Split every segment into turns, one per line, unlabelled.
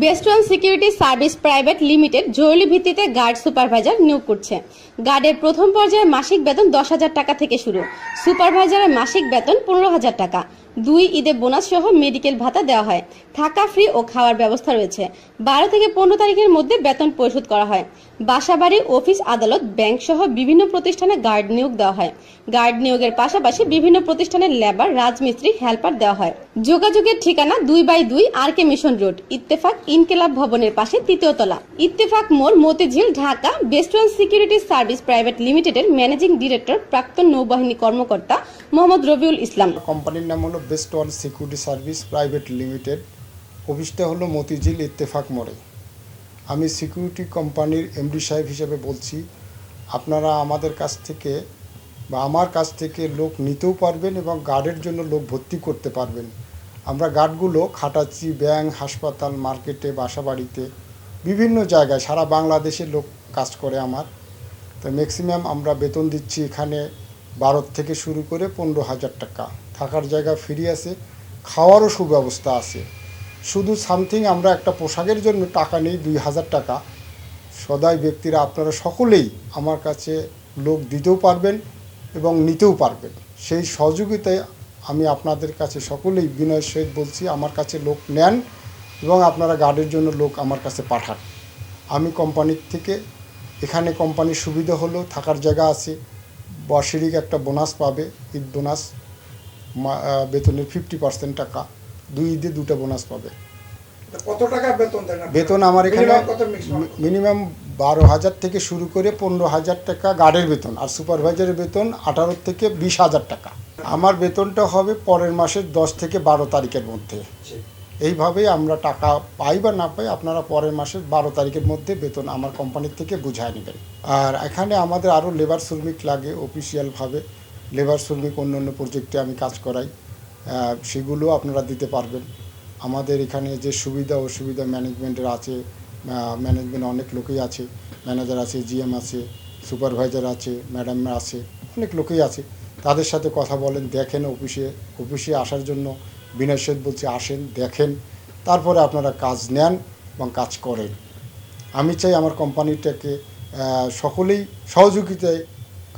Beston security service private limited জরুরি ভিত্তিতে guard supervisor নিয়োগ করছে। গার্ডের প্রথম পর্যায়ে মাসিক বেতন দশ হাজার টাকা থেকে শুরু। সুপারভাইজারের মাসিক বেতন পনেরো হাজার টাকা। দুই ঈদে বোনাস সহ মেডিকেল ভাতা দেওয়া হয়। থাকা ফ্রি ও খাওয়ার ব্যবস্থা রয়েছে। বারো থেকে পনেরো তারিখের মধ্যে বেতন পরিশোধ করা হয়। বাসাবাড়ি, অফিস, আদালত, ব্যাংক সহ বিভিন্ন প্রতিষ্ঠানে গার্ড নিয়োগ দেওয়া হয়। গার্ড নিয়োগের পাশাপাশি বিভিন্ন প্রতিষ্ঠানের লেবার, রাজমিস্ত্রি, হেল্পার দেওয়া হয়। যোগাযোগের ঠিকানা দুই বাই দুই R K Mission Road, Ittefaq Inqilab ভবনের পাশে তৃতীয় তলা। ইত্তেফাক মোড়, Motijheel, Dhaka, Beston security service private লিমিটেডের ম্যানেজিং ডিরেক্টর, প্রাক্তন নৌবাহিনী কর্মকর্তা মোহাম্মদ রবিউল ইসলাম।
কোম্পানির নাম হলো best one security service private limited. অফিসটা হলো মতিঝিল ইত্তেফাক মোড়ে। আমি সিকিউরিটি কোম্পানির এমডি সাহেব হিসেবে বলছি, আপনারা আমাদের কাছ থেকে বা আমার কাছ থেকে লোক নিতেও পারবেন এবং গার্ডের জন্য লোক ভর্তি করতে পারবেন। আমরা গার্ডগুলো খাটাচ্ছি, ব্যাংক, হাসপাতাল, মার্কেটে, বাসাবাড়িতে, বিভিন্ন জায়গায়। সারা বাংলাদেশে লোক কাজ করে আমার। তো ম্যাক্সিমাম আমরা বেতন দিচ্ছি এখানে বারো থেকে শুরু করে পনেরো হাজার টাকা। থাকার জায়গা ফ্রি আছে, খাওয়ারও সুব্যবস্থা আছে। শুধু সামথিং আমরা একটা পোশাকের জন্য টাকা নেই, দুই হাজার টাকা। সদাই ব্যক্তিরা আপনারা সকলেই আমার কাছে লোক দিতেও পারবেন এবং নিতেও পারবেন সেই সহযোগিতায় আমি আপনাদের কাছে সকলেই বিনয়ের সহিত বলছি, আমার কাছে লোক নেন এবং আপনারা গার্ডের জন্য লোক আমার কাছে পাঠান। আমি কোম্পানির থেকে, এখানে কোম্পানির সুবিধা হলো থাকার জায়গা আছে, বার্ষিক একটা বোনাস পাবে, ঈদ বোনাস বেতনের ফিফটি পার্সেন্ট টাকা, দুই ঈদে দুটো বোনাস পাবে।
কত টাকা বেতন দেন
বেতন আমার এখানে? মিনিমাম বারো হাজার থেকে শুরু করে পনেরো হাজার টাকা গার্ডের বেতন আর সুপারভাইজারের বেতন আঠারো থেকে বিশ হাজার টাকা। আমার বেতনটা হবে পরের মাসের দশ থেকে বারো তারিখের মধ্যে। এইভাবেই আমরা টাকা পাই বা না পাই আপনারা পরের মাসের বারো তারিখের মধ্যে বেতন আমার কোম্পানির থেকে বুঝায় নেবেন। আর এখানে আমাদের আরও লেবার শ্রমিক লাগে অফিসিয়ালভাবে। লেবার শ্রমিক অন্য অন্য প্রজেক্টে আমি কাজ করাই। সেগুলো আপনারা দিতে পারবেন। আমাদের এখানে যে সুবিধা, অসুবিধা ম্যানেজমেন্টের আছে ম্যানেজমেন্ট অনেক লোকই আছে ম্যানেজার আছে জিএম আছে সুপারভাইজার আছে ম্যাডাম আছে, অনেক লোকই আছে। তাদের সাথে কথা বলেন, দেখেন অফিসে অফিসে আসার জন্য বিনয় শেঠ বলছে, আসেন, দেখেন। তারপরে আপনারা কাজ নেন এবং কাজ করেন। আমি চাই আমার কোম্পানিটাকে সকলেই সহযোগিতায়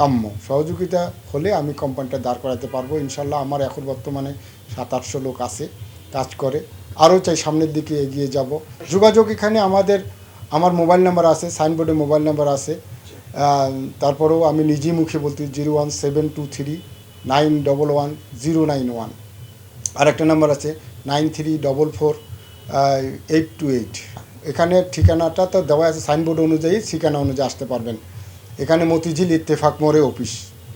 কাম্য। সহযোগিতা হলে আমি কোম্পানিটা দাঁড় করাতে পারব। ইনশাল্লাহ আমার এখন বর্তমানে সাত আটশো লোক আছে। কাজ করে। আরও চাই সামনের দিকে এগিয়ে যাব। যোগাযোগ এখানে আমাদের, আমার মোবাইল নাম্বার আছে, সাইনবোর্ডে মোবাইল নাম্বার আছে। তারপরেও আমি নিজেই মুখে বলতে zero one seven two three nine double one zero nine one. আর একটা নাম্বার আছে nine three double four eight two eight. এখানে ঠিকানাটা তো দেওয়া আছে, সাইনবোর্ড অনুযায়ী ঠিকানা অনুযায়ী আসতে পারবেন। এখানে মতিঝিল ইত্তেফাক মোড়ে অফিস।